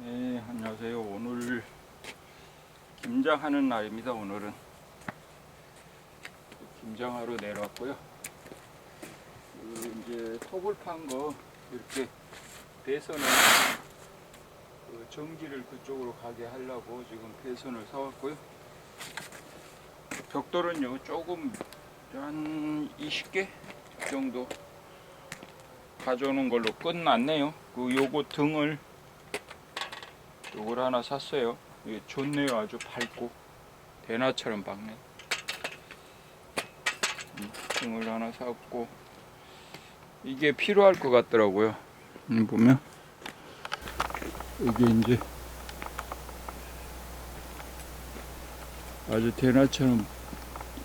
네, 안녕하세요. 오늘 김장하는 날입니다. 오늘은 김장하러 내려왔고요. 그 이제 톱을 판 거 이렇게 배선을 그 전기를 그쪽으로 가게 하려고 지금 배선을 사왔고요. 벽돌은요 조금 한 20개 정도 가져오는 걸로 끝났네요. 그 요거 등을 요걸 하나 샀어요. 이게 좋네요. 아주 밝고 대나처럼 밝네. 음, 등을 하나 샀고 이게 필요할 것 같더라고요. 음, 보면 이게 이제 아주 대나처럼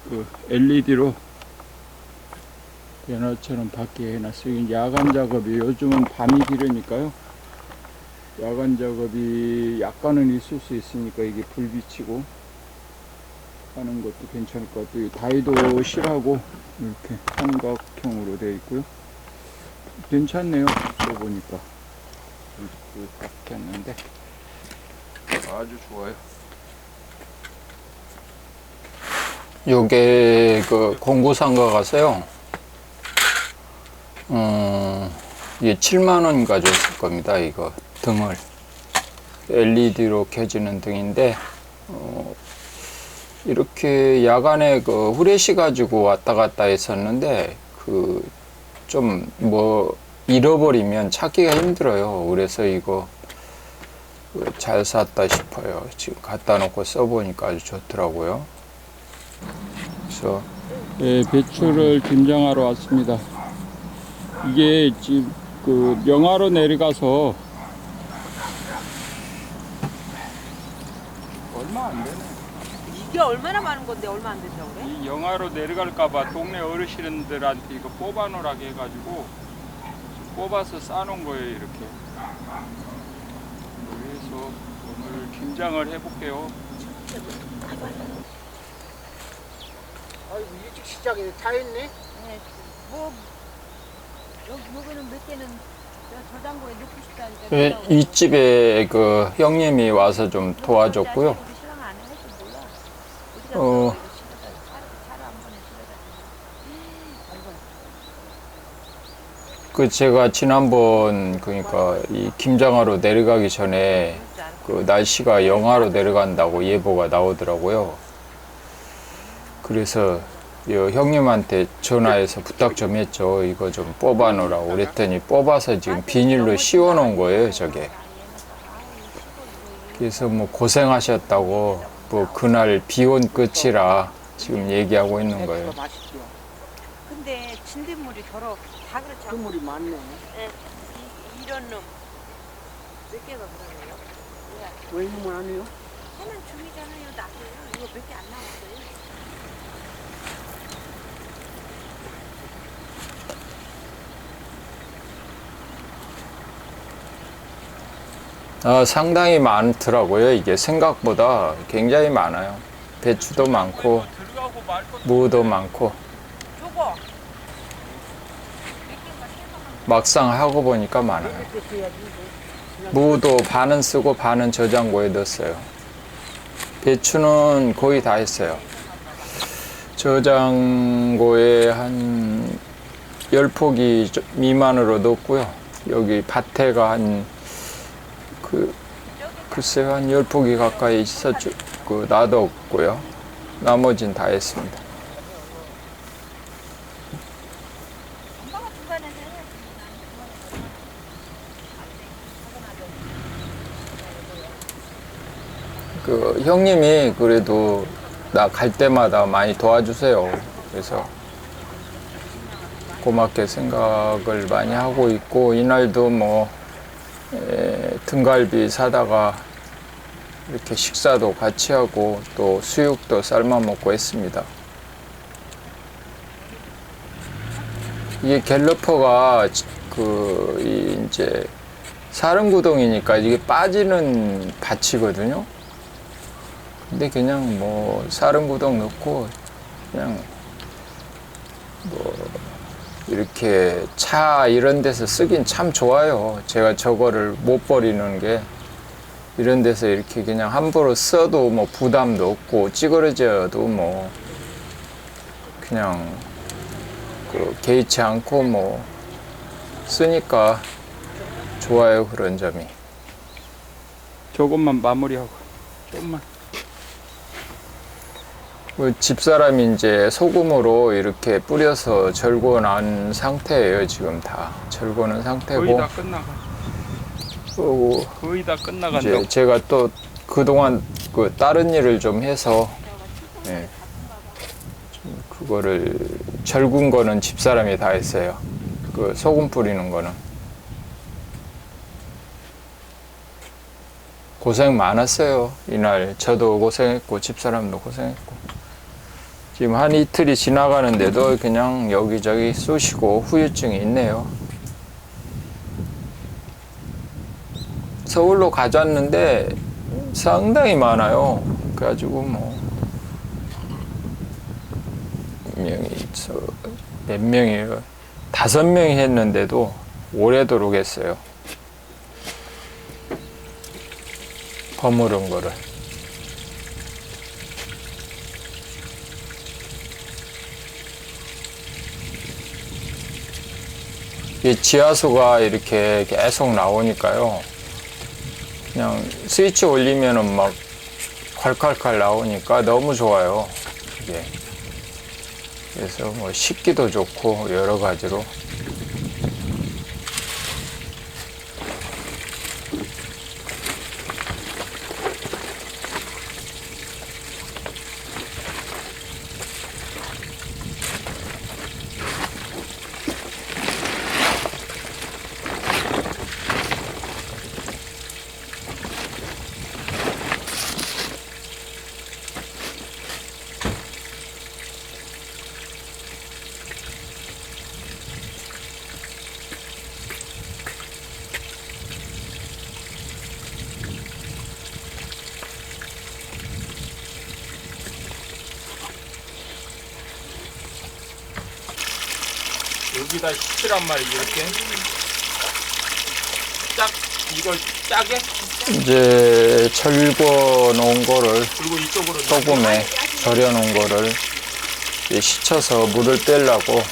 그 LED로 대나처럼 밖에 해놨어요. 야간 작업이 요즘은 밤이 길으니까요. 야간 작업이 약간은 있을 수 있으니까 이게 불 비치고 하는 것도 괜찮을 것 같아요. 이 다이도 실하고 이렇게 삼각형으로 되어 있고요. 괜찮네요. 써보니까 이렇게 했는데 아주 좋아요. 요게 그 공구상가 가서요. 어, 이게 7만 원 가져왔을 겁니다. 이거 등을 LED로 켜지는 등인데 어, 이렇게 야간에 그 후레쉬 가지고 왔다 갔다 했었는데 그 좀 뭐 잃어버리면 찾기가 힘들어요. 그래서 이거 그잘 샀다 싶어요. 지금 갖다 놓고 써보니까 아주 좋더라고요. 그래서 예, 배추를 김장하러 왔습니다. 이게 지금 그 명화로 내려가서 얼마 안 되네. 이게 얼마나 많은 건데 얼마 안 된다고 그래? 이 영화로 내려갈까봐 동네 어르신들한테 이거 뽑아놓으라고 해가지고 뽑아서 싸놓은 거예요 이렇게. 그래서 오늘 김장을 해볼게요. 아이고 일찍 시작해 다 했네. 네, 뭐 여기 여기는 몇 개는 저 저장고에 넣고 싶다니까. 예, 이 집에 그 형님이 와서 좀 도와줬고요. 우리 신랑 안 해서 몰라. 어디다 어. 어. 실어다 차를 차를 한 번에 실어다. 아이고 그 제가 지난번 그러니까 이 김장하러 내려가기 전에. 그 날씨가 영하로 내려간다고 예보가 나오더라고요. 그래서 요 형님한테 전화해서 부탁 좀 했죠. 이거 좀 뽑아 놓으라고 그랬더니 뽑아서 지금 비닐로 씌워 놓은 거예요, 저게. 그래서 뭐 고생하셨다고 뭐 그날 비온 끝이라 지금 얘기하고 있는 거예요. 근데 진딧물이 더러 다 그렇죠. 그물이 많네. 예, 이, 이런 놈. 몇 개가 그러네요. 뭐야? 왜 이놈을 안 해요? 해는 중이잖아요. 나도요. 이거 몇 개안 나왔어요. 아, 상당히 많더라고요. 이게 생각보다 굉장히 많아요. 배추도 많고 무도 많고 저거 막상 하고 보니까 많아요. 무도 반은 쓰고 반은 저장고에 넣었어요. 배추는 거의 다 했어요. 저장고에 한 10포기 미만으로 넣었고요. 여기 밭에가 한, 그, 글쎄요, 한 10포기 가까이 있었죠. 그, 놔뒀고요. 나머진 다 했습니다. 엄마가 중간에 해. 그 형님이 그래도 나 갈 때마다 많이 도와주세요. 그래서 고맙게 생각을 많이 하고 있고 이날도 뭐 에, 등갈비 사다가 이렇게 식사도 같이 하고 또 수육도 삶아 먹고 했습니다. 이게 갤러퍼가 그이 이제 사릉구동이니까 이게 빠지는 밭이거든요. 근데 그냥 뭐 사릉구동 넣고 그냥 뭐 이렇게 차 이런 데서 쓰긴 참 좋아요. 제가 저거를 못 버리는 게 이런 데서 이렇게 그냥 함부로 써도 뭐 부담도 없고 찌그러져도 뭐 그냥 그 개의치 않고 뭐 쓰니까 좋아요 그런 점이 조금만 마무리하고 조금만 그 집사람이 이제 소금으로 이렇게 뿌려서 절고 난 상태예요 지금 다. 절고는 거의 상태고. 다 끝나가 그리고 거의 다 끝나간다고. 이제 제가 또 그동안 그 다른 일을 좀 해서 예, 좀 그거를 절군 거는 집사람이 다 했어요. 그 소금 뿌리는 거는. 고생 많았어요. 이날. 저도 고생했고 집사람도 고생했고 지금 한 이틀이 지나가는데도 그냥 여기저기 쑤시고 후유증이 있네요. 서울로 가져왔는데 상당히 많아요. 그래가지고 뭐 명이 저몇 명이에요? 다섯 명이 했는데도 오래도록 했어요. 버무른 거를. 이 지하수가 이렇게 계속 나오니까요. 그냥 스위치 올리면은 막 콸콸콸 나오니까 너무 좋아요. 이게. 그래서 뭐 식기도 좋고 여러 가지로. 여기다 시치란 말이지 이렇게 짝 이걸 짜게 이제 절거 놓은 거를 그리고 이쪽으로 소금에 절여 놓은 거를 이제 식혀서 물을 빼려고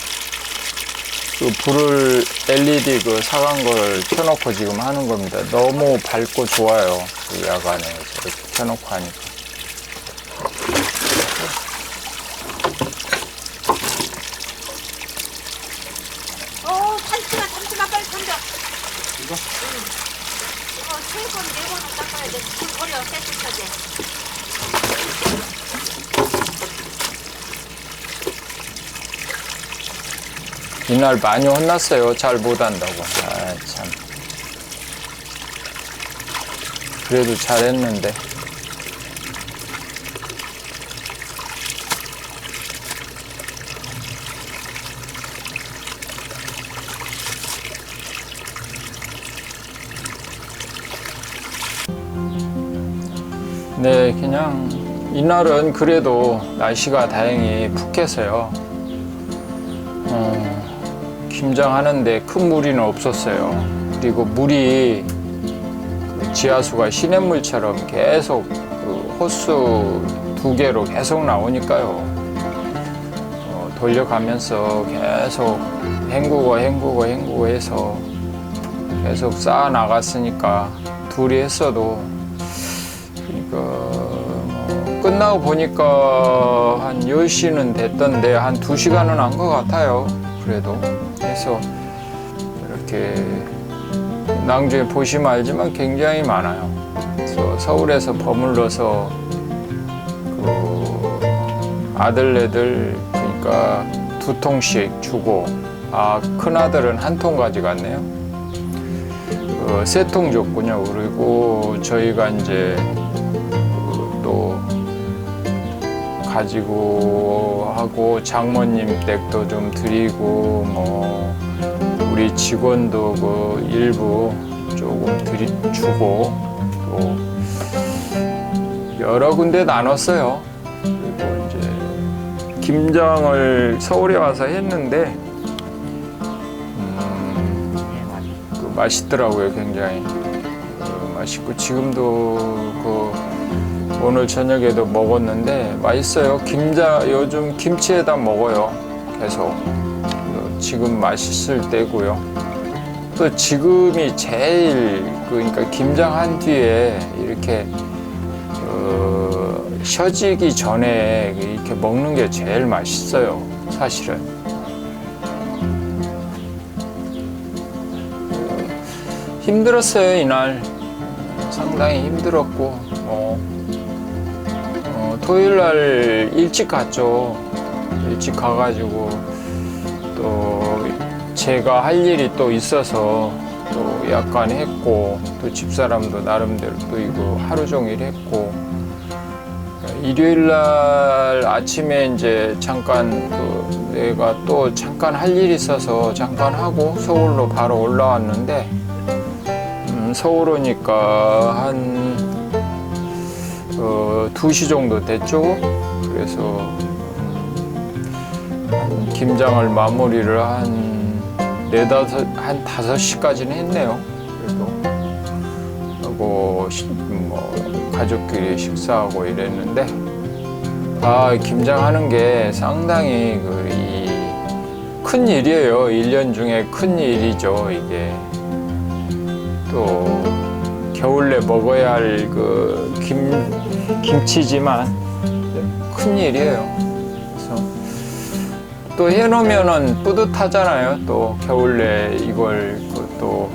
그 불을 LED 그 사간 거를 켜놓고 지금 하는 겁니다. 너무 밝고 좋아요. 그 야간에 이렇게 켜놓고 하니까. 어, 잠시만, 잠시만, 빨리 던져. 이거? 응. 이거 세 번, 네 번은 닦아야 돼. 불 버려, 깨끗하게. 이날 많이 혼났어요. 잘 못한다고. 아, 참. 그래도 잘했는데. 네, 그냥 이날은 그래도 날씨가 다행히 푹해서요. 어, 김장하는데 큰 무리는 없었어요. 그리고 물이 그 지하수가 시냇물처럼 계속 그 호수 두 개로 계속 나오니까요. 어, 돌려가면서 계속 헹구고 헹구고 헹구고 해서 계속 쌓아 나갔으니까 둘이 했어도 그러니까 뭐 끝나고 보니까 한 10시는 됐던데 한 2시간은 한 것 같아요. 그래도 그래서 이렇게 나중에 보시면 알지만 굉장히 많아요. 그래서 서울에서 버물러서 그 아들네들 그러니까 두 통씩 주고 아 큰아들은 한 통 가져갔네요. 그 세통 줬군요. 그리고 저희가 이제 가지고 하고 장모님 댁도 좀 드리고 뭐 우리 직원도 그 일부 조금 드리 주고 또 여러 군데 나눴어요. 그리고 이제 김장을 서울에 와서 했는데 음, 그 맛있더라고요, 굉장히. 그 맛있고 지금도 그 오늘 저녁에도 먹었는데 맛있어요. 김자 요즘 김치에다 먹어요. 계속 또 지금 맛있을 때고요. 또 지금이 제일 그 그러니까 김장한 뒤에 이렇게 어, 쉬어지기 전에 이렇게 먹는 게 제일 맛있어요. 사실은. 힘들었어요 이날 상당히 힘들었고 어, 어, 토요일 날 일찍 갔죠. 일찍 가가지고 또 제가 할 일이 또 있어서 또 약간 했고 또 집사람도 나름대로 또 이거 하루 종일 했고. 일요일 날 아침에 이제 잠깐 그 내가 또 잠깐 할 일이 있어서 잠깐 하고 서울로 바로 올라왔는데 음, 서울 오니까 한 어, 2시 정도 됐죠. 그래서 김장을 마무리를 한 네다섯 한 다섯 시까지는 했네요. 그래도 하고 시- 뭐 가족끼리 식사하고 이랬는데 아 김장하는 게 상당히 그이큰 일이에요. 1년 중에 큰 일이죠 이게. 또 겨울에 먹어야 할 그 김 김치지만 큰 일이에요. 그래서 또 해놓으면은 뿌듯하잖아요. 또 겨울에 이걸 그또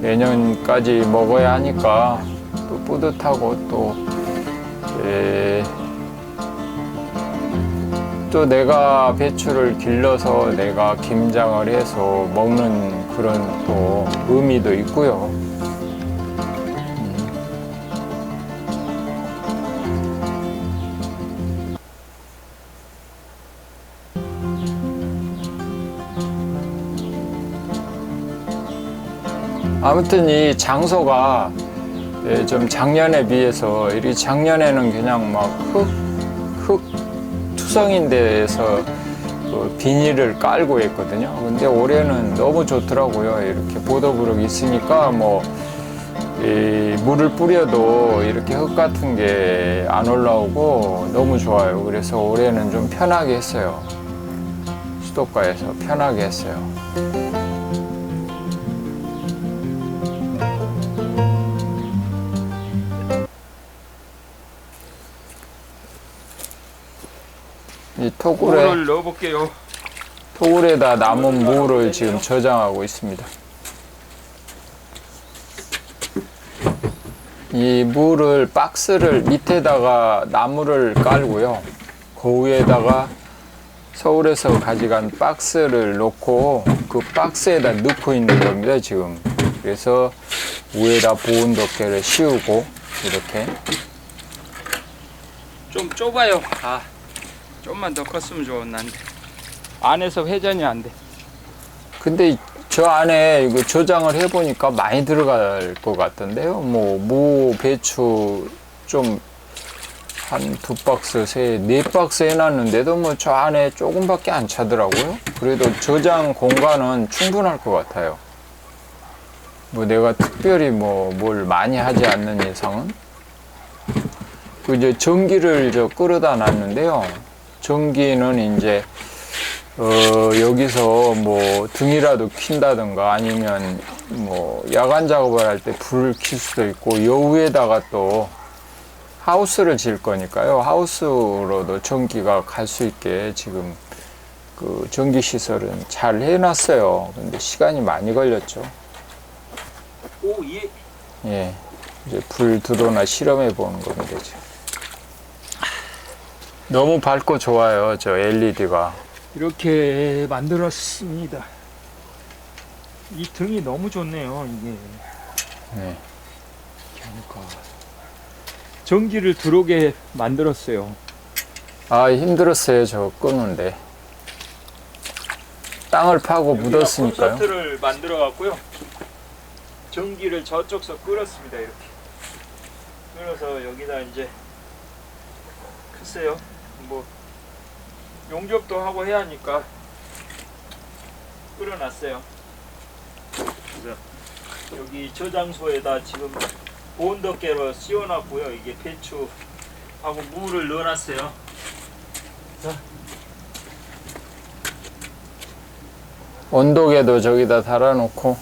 내년까지 먹어야 하니까 또 뿌듯하고 또 에, 또 내가 배추를 길러서 내가 김장을 해서 먹는 그런 또 의미도 있고요. 아무튼 이 장소가 예, 좀 작년에 비해서 이 작년에는 그냥 막 흙, 흙 투성인 데에서 그 비닐을 깔고 했거든요. 근데 올해는 너무 좋더라고요. 이렇게 보도브럭 있으니까 뭐이 물을 뿌려도 이렇게 흙 같은 게 안 올라오고 너무 좋아요. 그래서 올해는 좀 편하게 했어요. 수도가에서 편하게 했어요. 이 토굴에 물을 넣어볼게요. 토굴에다 남은 무를 지금 저장하고 있습니다. 이 무를 박스를 밑에다가 나무를 깔고요. 그 위에다가 서울에서 가져간 박스를 놓고 그 박스에다 넣고 있는 겁니다, 지금. 그래서 위에다 보온 덮개를 씌우고 이렇게 좀 좁아요. 아, 좀만 더 컸으면 좋았는데 안에서 회전이 안 돼. 근데 저 안에 이거 저장을 해보니까 많이 들어갈 것 같던데요. 뭐, 무, 배추 좀 한 두 박스, 세, 네 박스 해놨는데도 뭐 저 안에 조금밖에 안 차더라고요. 그래도 저장 공간은 충분할 것 같아요. 뭐 내가 특별히 뭐 뭘 많이 하지 않는 이상은. 그 이제 전기를 저 끌어다 놨는데요. 전기는 이제 어, 여기서 뭐 등이라도 킨다든가 아니면 뭐 야간 작업을 할 때 불을 킬 수도 있고 요 위에다가 또 하우스를 질 거니까요. 하우스로도 전기가 갈 수 있게 지금 그 전기 시설은 잘 해놨어요. 근데 시간이 많이 걸렸죠. 오, 예. 예. 이제 불 들어오나 실험해 보는 겁니다, 지금. 너무 밝고 좋아요, 저 LED가. 이렇게 만들었습니다. 이 등이 너무 좋네요, 이게. 네. 그러니까 전기를 들어오게 만들었어요. 아, 힘들었어요, 저 끄는데. 땅을 파고 묻었으니까요. 콘서트를 만들어 갖고요. 전기를 저쪽서 끌었습니다, 이렇게. 끌어서 여기다 이제 글쎄요. 뭐 용접도 하고 해야 하니까 끌어놨어요. 그래서 여기 저장소에다 지금 온도계로 씌워놨고요. 이게 배추하고 물을 넣어놨어요. 온도계도 저기다 달아놓고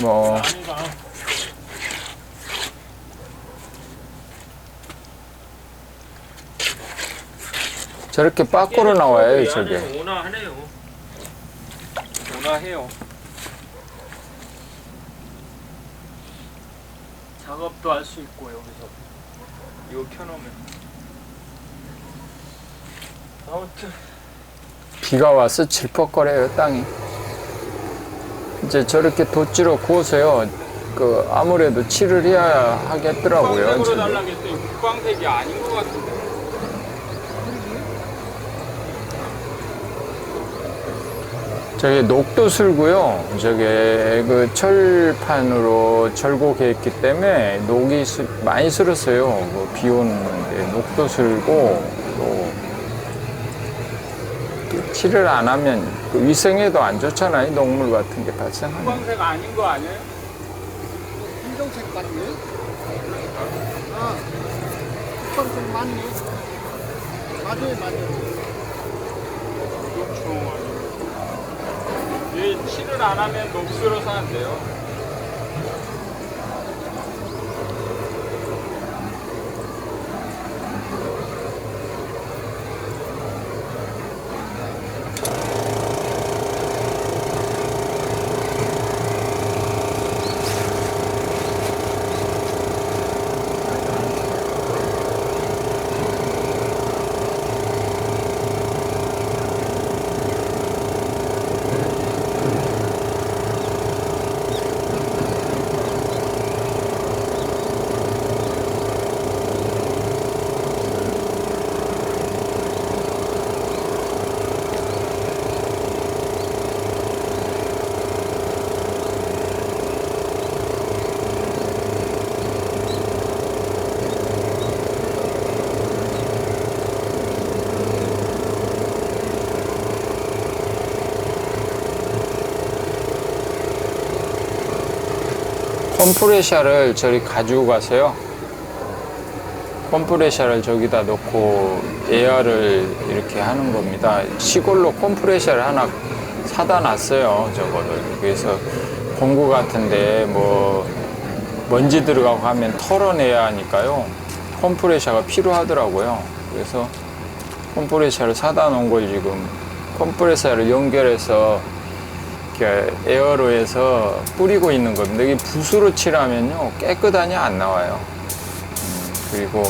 뭐 저렇게 밖으로 나와요 저게 온화하네요. 온화해요. 작업도 할 수 있고 여기서 이거 켜놓으면 아무튼 비가 와서 질퍽거려요 땅이 이제 저렇게 돛지로 구워서요 그 아무래도 칠을 해야 하겠더라고요. 달라고 했더니 국광색이 아닌 것 같은데. 저게 녹도술고요. 저게 그 철판으로 절곡해 있기 때문에 녹이 스- 많이 슬었어요. 그비 오는데 녹도술고 또, 또 칠을 안 하면 그 위생에도 안 좋잖아요. 녹물 같은 게 발생하면. 국광색 아닌 거 아니에요? 검정색 같네. 아, 검정 맞네. 맞아요, 맞아요. 녹초 아니면 얘 칠을 안 하면 안 돼요. 컴프레셔를 저리 가지고 가세요. 컴프레셔를 저기다 놓고 에어를 이렇게 하는 겁니다. 시골로 컴프레셔를 하나 사다 놨어요. 저거를. 그래서 공구 같은데 뭐 먼지 들어가고 하면 털어내야 하니까요. 컴프레셔가 필요하더라고요. 그래서 컴프레셔를 사다 놓은 걸 지금 컴프레셔를 연결해서 이렇게 에어로 해서 뿌리고 있는 겁니다. 이게 붓으로 칠하면요 깨끗하니 안 나와요. 음, 그리고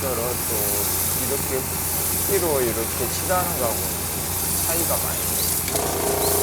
또 이렇게 붓기로 이렇게 칠하는 거하고 차이가. 많이 나요.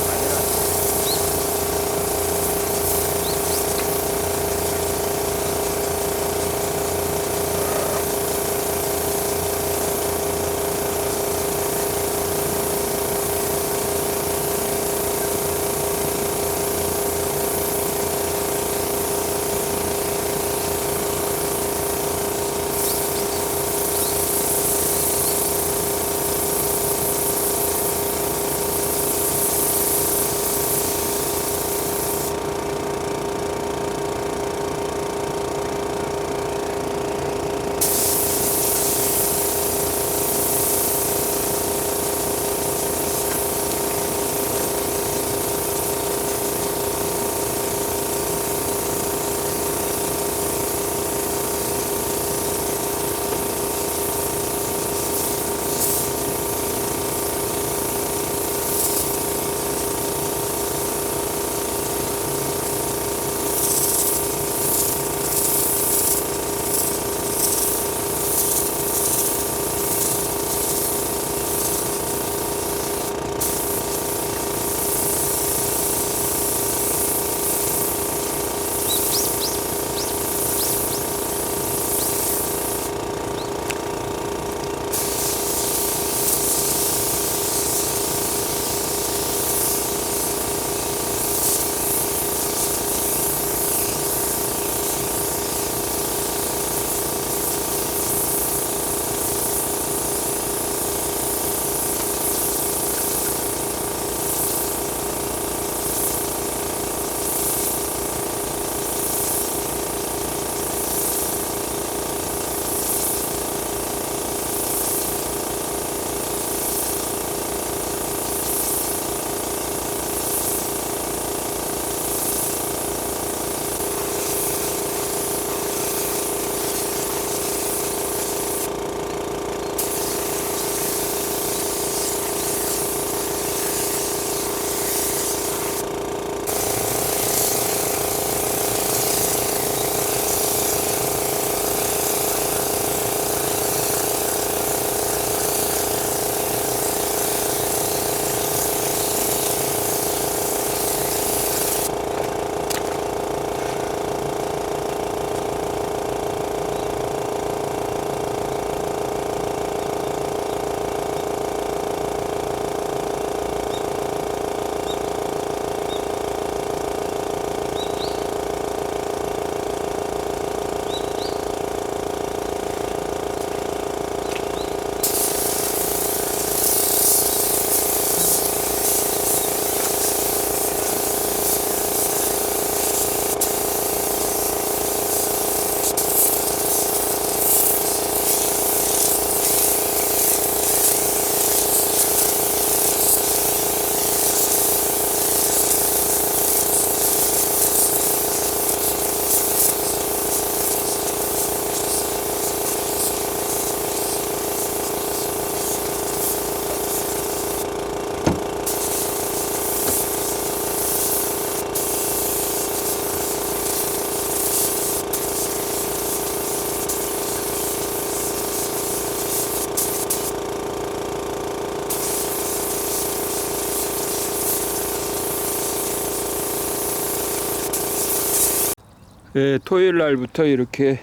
예, 토요일 날부터 이렇게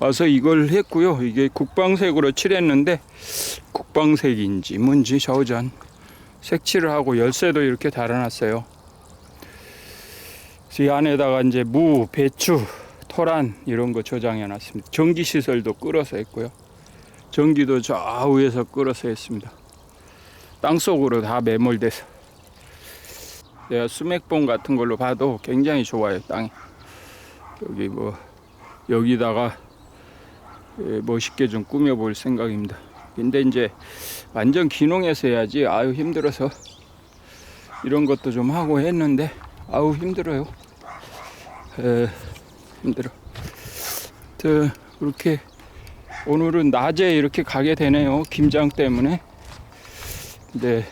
와서 이걸 했고요. 이게 국방색으로 칠했는데 국방색인지 뭔지 좌우전 색칠을 하고 열쇠도 이렇게 달아놨어요. 이 안에다가 이제 무, 배추, 토란 이런 거 저장해 놨습니다. 전기 시설도 끌어서 했고요. 전기도 좌우에서 끌어서 했습니다. 땅 속으로 다 매몰돼서 내가 수맥봉 같은 걸로 봐도 굉장히 좋아요 땅이 여기 뭐 여기다가 예, 멋있게 좀 꾸며볼 생각입니다. 근데 이제 완전 기농해서 해야지 아유 힘들어서 이런 것도 좀 하고 했는데 아우 힘들어요. 에, 힘들어. 저 이렇게 오늘은 낮에 이렇게 가게 되네요. 김장 때문에. 근데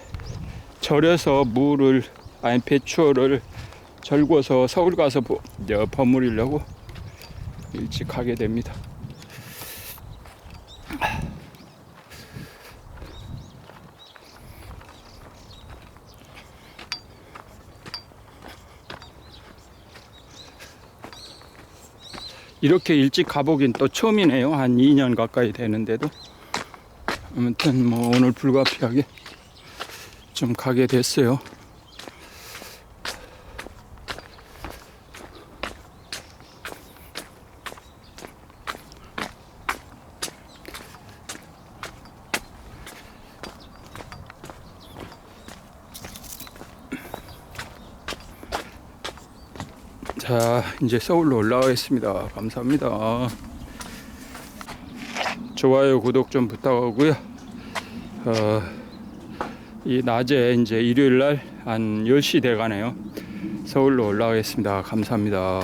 절여서 무를 아니 배추를 절궈서 서울 가서 버무리려고 일찍 가게 됩니다. 이렇게 일찍 가보긴 또 처음이네요. 한 2년 가까이 되는데도. 아무튼 뭐 오늘 불가피하게 좀 가게 됐어요. 자, 이제 서울로 올라가겠습니다. 감사합니다. 좋아요, 구독 좀 부탁하고요. 어, 이 낮에 이제 일요일 날 한 10시 돼 가네요. 서울로 올라가겠습니다. 감사합니다.